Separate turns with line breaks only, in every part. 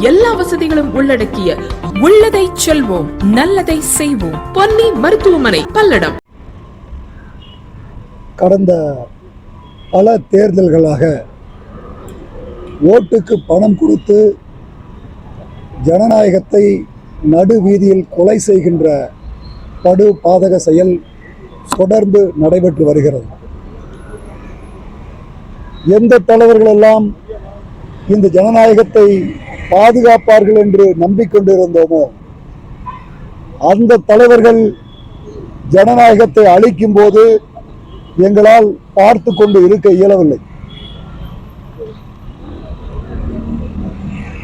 எல்லா வசதிகளும் உள்ளடக்கிய உள்ளதை செல்வோம் நல்லதை செய்வோம். பொன்னி மருத்துவமனை பல்லடம்.
கடந்த பல தேர்தல்களாக ஓட்டுக்கு பணம் கொடுத்து ஜனநாயகத்தை நடுவீதியில் கொலை செய்கின்ற படு பாதக செயல் தொடர்ந்து நடைபெற்று வருகிறது. எந்த தலைவர்களெல்லாம் இந்த ஜனநாயகத்தை பாதுகாப்பார்கள் என்று நம்பிக்கொண்டிருந்தோமோ? அந்த தலைவர்கள் ஜனநாயகத்தை அழிக்கும் போது எங்களால் பார்த்து கொண்டு இருக்க இயலவில்லை.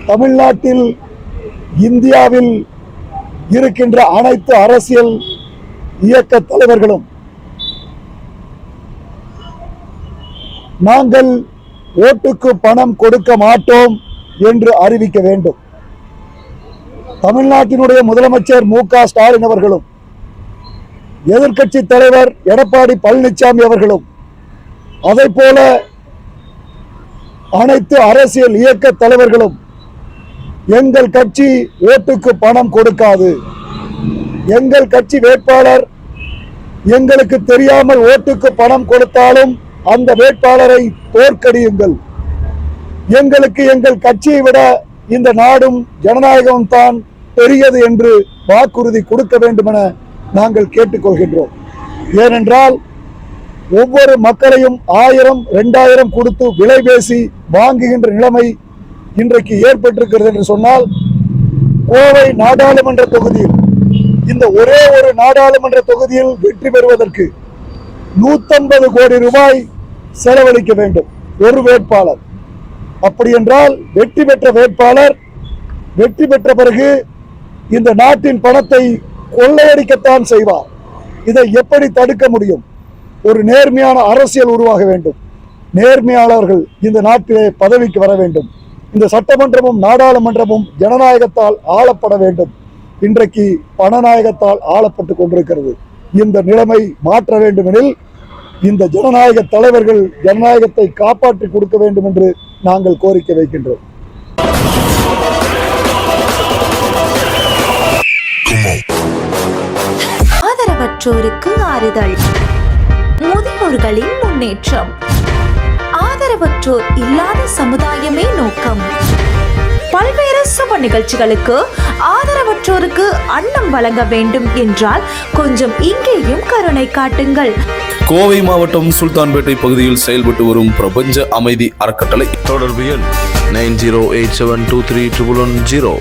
தமிழ்நாட்டில் இந்தியாவில் இருக்கின்ற அனைத்து அரசியல் இயக்க தலைவர்களும் நாங்கள் ஓட்டுக்கு பணம் கொடுக்க மாட்டோம். என்று அறிவிக்க வேண்டும். தமிழ்நாட்டினுடைய முதலமைச்சர் மு க ஸ்டாலின் அவர்களும் எதிர்கட்சி தலைவர் எடப்பாடி பழனிசாமி அவர்களும் அதை போல அனைத்து அரசியல் இயக்க தலைவர்களும் எங்கள் கட்சி ஓட்டுக்கு பணம் கொடுக்காது. எங்கள் கட்சி வேட்பாளர் எங்களுக்கு தெரியாமல் ஓட்டுக்கு பணம் கொடுத்தாலும் அந்த வேட்பாளரை தோற்கடியுங்கள். எங்களுக்கு எங்கள் கட்சியை விட இந்த நாடும் ஜனநாயகம் தான் பெரியது என்று வாக்குறுதி கொடுக்க வேண்டும் என நாங்கள் கேட்டுக்கொள்கின்றோம். ஏனென்றால் ஒவ்வொரு மக்களையும் ஆயிரம் ரெண்டாயிரம் கொடுத்து விலை பேசி வாங்குகின்ற நிலைமை இன்றைக்கு ஏற்பட்டிருக்கிறது என்று சொன்னால் கோவை நாடாளுமன்ற தொகுதியில் இந்த ஒரே ஒரு நாடாளுமன்ற தொகுதியில் வெற்றி பெறுவதற்கு நூத்தம்பது கோடி ரூபாய் செலவழிக்க வேண்டும். ஒரு வேட்பாளர். அப்படி என்றால் வெற்றி பெற்ற வேட்பாளர் வெற்றி பெற்ற பிறகு இந்த நாட்டின் பணத்தை கொள்ளையடிக்கத்தான் செய்வார். இதை எப்படி தடுக்க முடியும்? ஒரு நேர்மையான அரசியல் உருவாக வேண்டும். நேர்மையாளர்கள் இந்த நாட்டிலே பதவிக்கு வர வேண்டும். இந்த சட்டமன்றமும் நாடாளுமன்றமும் ஜனநாயகத்தால் ஆளப்பட வேண்டும். இன்றைக்கு பணநாயகத்தால் ஆளப்பட்டு கொண்டிருக்கிறது. இந்த நிலைமை மாற்ற வேண்டுமெனில் இந்த ஜனநாயக தலைவர்கள் ஜனநாயகத்தை காப்பாற்றி கொடுக்க வேண்டும் என்று நாங்கள் கோரிக்கை வைக்கின்றோம்.
ஆதரவற்றோருக்கு ஆறுதல். முதியோர்களின் முன்னேற்றம். ஆதரவற்றோர் இல்லாத சமுதாயமே நோக்கம். பல்வேறு சுப நிகழ்ச்சிகளுக்கு ஆதரவற்றோருக்கு அன்னம் வழங்க வேண்டும் என்றால் கொஞ்சம் இங்கேயும் கருணை காட்டுங்கள்.
கோவை மாவட்டம் சுல்தான்பேட்டை பகுதியில் செயல்பட்டு வரும் பிரபஞ்ச அமைதி அறக்கட்டளை.
தொடர்பு எண் nine zero eight seven two three triple one zero.